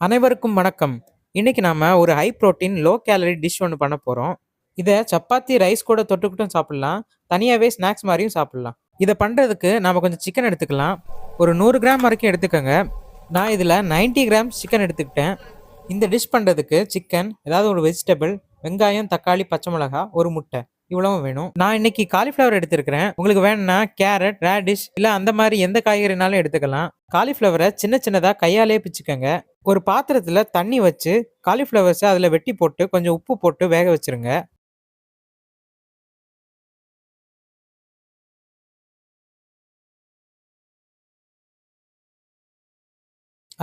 அனைவருக்கும் வணக்கம். இன்னைக்கு நாம ஒரு high protein low calorie dish ஒன்று பண்ண போகிறோம் இதை சப்பாத்தி ரைஸ் கூட தொட்டுக்கிட்டும் சாப்பிட்லாம். தனியாகவே ஸ்நாக்ஸ் மாதிரியும் சாப்பிட்லாம். இதை பண்ணுறதுக்கு நாம் கொஞ்சம் சிக்கன் எடுத்துக்கலாம். ஒரு நூறு கிராம் வரைக்கும் எடுத்துக்கோங்க. நான் இதில் 90 கிராம் சிக்கன் எடுத்துக்கிட்டேன். இந்த டிஷ் பண்ணுறதுக்கு சிக்கன் ஏதாவது ஒரு வெஜிடபிள் வெங்காயம் தக்காளி பச்சை மிளகா ஒரு முட்டை. இவ்வளவும் வேணும். நான் இன்னைக்கு காலிஃப்ளவர் எடுத்திருக்கிறேன். உங்களுக்கு வேணும்னா கேரட் ரேடிஷ் இல்லை அந்த மாதிரி எந்த காய்கறினாலும் எடுத்துக்கலாம். காலிஃப்ளவரை சின்ன சின்னதாக கையாலே பிச்சுக்கோங்க. ஒரு பாத்திரத்தில் தண்ணி வச்சு காலிஃப்ளவர்ஸை அதில் வெட்டி போட்டு கொஞ்சம் உப்பு போட்டு வேக வச்சிருங்க.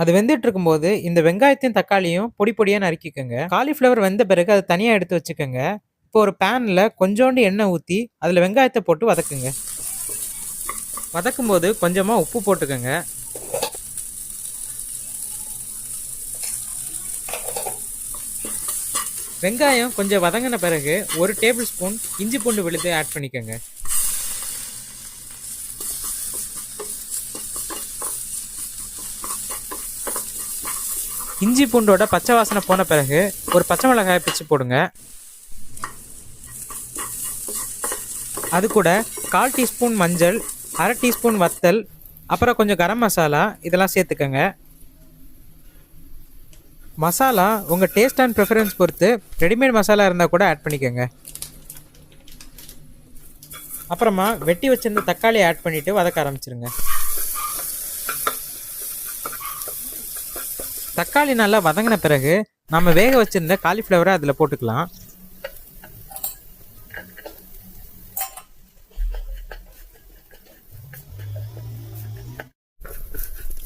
அது வெந்துட்டு இருக்கும்போது இந்த வெங்காயத்தையும் தக்காளியும் பொடி பொடியாக நறுக்கிக்கோங்க. காலிஃப்ளவர் வெந்த பிறகு அதை தனியாக எடுத்து வச்சுக்கோங்க. இப்போ ஒரு பேனில் கொஞ்சோண்டு எண்ணெய் ஊற்றி அதில் வெங்காயத்தை போட்டு வதக்குங்க. வதக்கும்போது கொஞ்சமாக உப்பு போட்டுக்கோங்க. வெங்காயம் கொஞ்சம் வதங்கின பிறகு ஒரு டேபிள் ஸ்பூன் இஞ்சி பூண்டு விழுது ஆட் பண்ணிக்கோங்க. இஞ்சி பூண்டோட பச்சை வாசனை போன பிறகு ஒரு பச்சை மிளகாயை பிச்சு போடுங்க. அது கூட கால் டீஸ்பூன் மஞ்சள் அரை டீஸ்பூன் வத்தல் அப்புறம் கொஞ்சம் கரம் மசாலா இதெல்லாம் சேர்த்துக்கோங்க. மசாலா உங்கள் டேஸ்ட் அண்ட் ப்ரிஃபரன்ஸ் பொறுத்து ரெடிமேட் மசாலா இருந்தால் கூட ஆட் பண்ணிக்கோங்க. அப்புறமா வெட்டி வச்சிருந்த தக்காளி ஆட் பண்ணிவிட்டு வதக்க ஆரம்பிச்சிருங்க. தக்காளி நல்லா வதங்கின பிறகு நம்ம வேக வச்சுருந்த காலிஃப்ளவரை அதில் போட்டுக்கலாம்.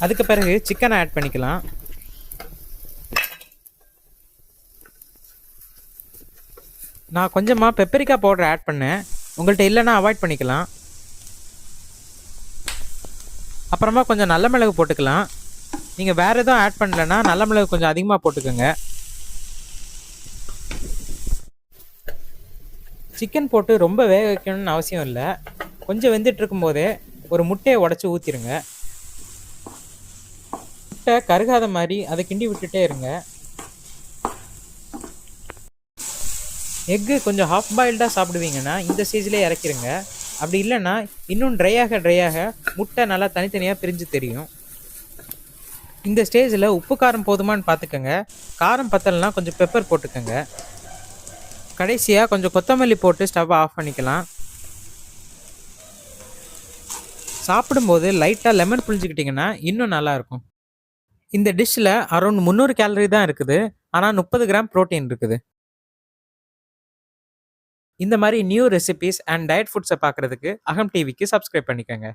அதுக்கு பிறகு சிக்கனை ஆட் பண்ணிக்கலாம். நான் கொஞ்சமாக பெப்பரிக்கா பவுடர் ஆட் பண்ணேன். உங்கள்கிட்ட இல்லைன்னா அவாய்ட் பண்ணிக்கலாம். அப்புறமா கொஞ்சம் நல்ல மிளகு போட்டுக்கலாம். நீங்கள் வேறு எதுவும் ஆட் பண்ணலன்னா நல்ல மிளகு கொஞ்சம் அதிகமாக போட்டுக்கோங்க. சிக்கன் போட்டு ரொம்ப வேக வைக்கணும்னு அவசியம் இல்லை. கொஞ்சம் வெந்துட்டு இருக்கும்போதே ஒரு முட்டையை உடச்சி ஊற்றிடுங்க முட்டை கருகாத மாதிரி அதை கிண்டி விட்டுட்டே இருங்க. எக்கு கொஞ்சம் ஹாஃப் பாயில்டாக சாப்பிடுவீங்கன்னா இந்த ஸ்டேஜ்லேயே இறக்கிருங்க. அப்படி இல்லைன்னா இன்னும் ட்ரையாக ட்ரையாக முட்டை நல்லா தனித்தனியாக பிரிஞ்சு தெரியும். இந்த ஸ்டேஜில் உப்பு காரம் போதுமான்னு பார்த்துக்கோங்க காரம் பத்தலைனா கொஞ்சம் பெப்பர் போட்டுக்கோங்க. கடைசியாக கொஞ்சம் கொத்தமல்லி போட்டு ஸ்டவ்வை ஆஃப் பண்ணிக்கலாம். சாப்பிடும்போது லைட்டாக லெமன் புளிஞ்சிக்கிட்டிங்கன்னா இன்னும் நல்லாயிருக்கும் இந்த டிஷ்ஷில் அரௌண்ட் முந்நூறு கேலரி தான் இருக்குது. ஆனால் முப்பது கிராம் ப்ரோட்டீன் இருக்குது. இந்த மாதிரி நியூ ரெசிபீஸ் அண்ட் டயட் ஃபுட்ஸை பார்க்குறதுக்கு அகம் டிவிக்கு சப்ஸ்கிரைப் பண்ணிக்கோங்க.